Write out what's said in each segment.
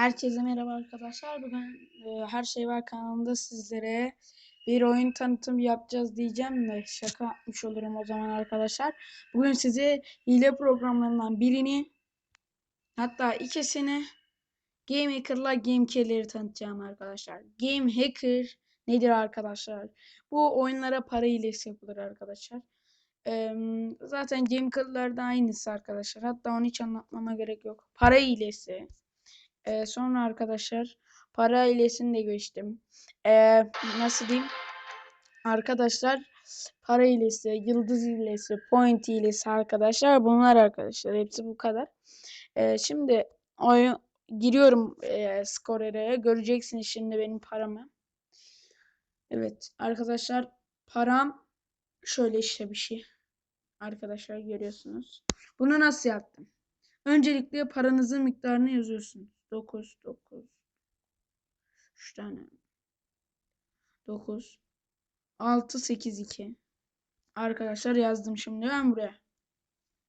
Herkese merhaba arkadaşlar. Bugün e, Her Şey Var kanalında sizlere bir oyun tanıtım yapacağız diyeceğim de şaka yapmış olurum o zaman arkadaşlar. Bugün size hile programlarından birini hatta ikisini Game Hacker'la Game Killer'ı tanıtacağım arkadaşlar. Game Hacker nedir arkadaşlar? Bu oyunlara para hilesi yapılır arkadaşlar. Ee, zaten Game Killer'da aynısı arkadaşlar. Hatta onu hiç anlatmama gerek yok. Para hilesi. Ee, sonra arkadaşlar para hilesini de geçtim. Ee, nasıl diyeyim? Arkadaşlar para hilesi, yıldız hilesi, point hilesi arkadaşlar. Bunlar arkadaşlar. Hepsi bu kadar. Ee, şimdi oyun giriyorum e, skorere. Göreceksiniz şimdi benim paramı. Evet arkadaşlar param şöyle işte bir şey. Arkadaşlar görüyorsunuz. Bunu nasıl yaptım? Öncelikle paranızın miktarını yazıyorsunuz. 9, 9. 3 tane. 9. 6, 8, 2. Arkadaşlar yazdım şimdi ben buraya.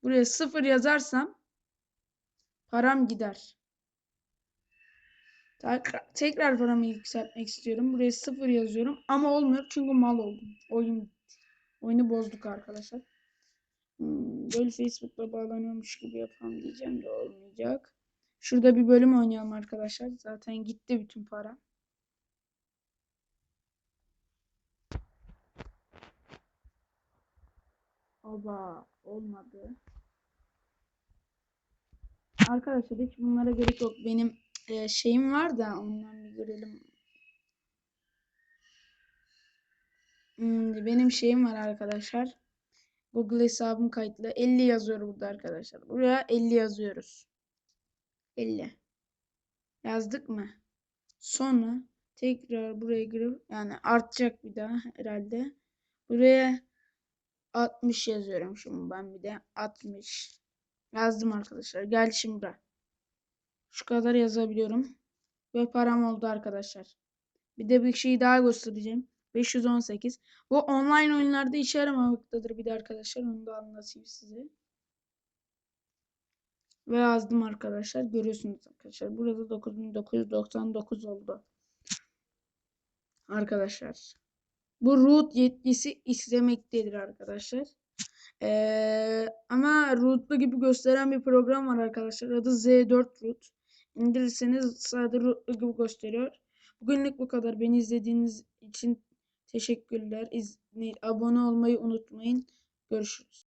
Buraya 0 yazarsam param gider. Tekrar, tekrar paramı yükseltmek istiyorum. Buraya 0 yazıyorum ama olmuyor çünkü mal oldum. Oyun oyunu bozduk arkadaşlar. Hmm, böyle Facebook'la bağlanıyormuş gibi yapalım diyeceğim de olmayacak. Şurada bir bölüm oynayalım arkadaşlar. Zaten gitti bütün para. Oba olmadı. Arkadaşlar hiç bunlara gerek yok. Benim e, şeyim var da ondan bir görelim. Hmm, benim şeyim var arkadaşlar. Google hesabım kayıtlı. 50 yazıyor burada arkadaşlar. Buraya 50 yazıyoruz. 50. Yazdık mı? Sonra tekrar buraya girip yani artacak bir daha herhalde. Buraya 60 yazıyorum şimdi ben bir de 60. Yazdım arkadaşlar. Gel şimdi. Şu kadar yazabiliyorum. Ve param oldu arkadaşlar. Bir de bir şey daha göstereceğim. 518. Bu online oyunlarda işe yaramaktadır bir de arkadaşlar. Onu da anlatayım size. Ve yazdım arkadaşlar. Görüyorsunuz arkadaşlar. Burada 9999 oldu. Arkadaşlar. Bu root yetkisi istemektedir arkadaşlar. Ee, ama rootlu gibi gösteren bir program var arkadaşlar. Adı Z4 Root. İndirirseniz sadece rootlu gibi gösteriyor. Bugünlük bu kadar. Beni izlediğiniz için teşekkürler. İz abone olmayı unutmayın. Görüşürüz.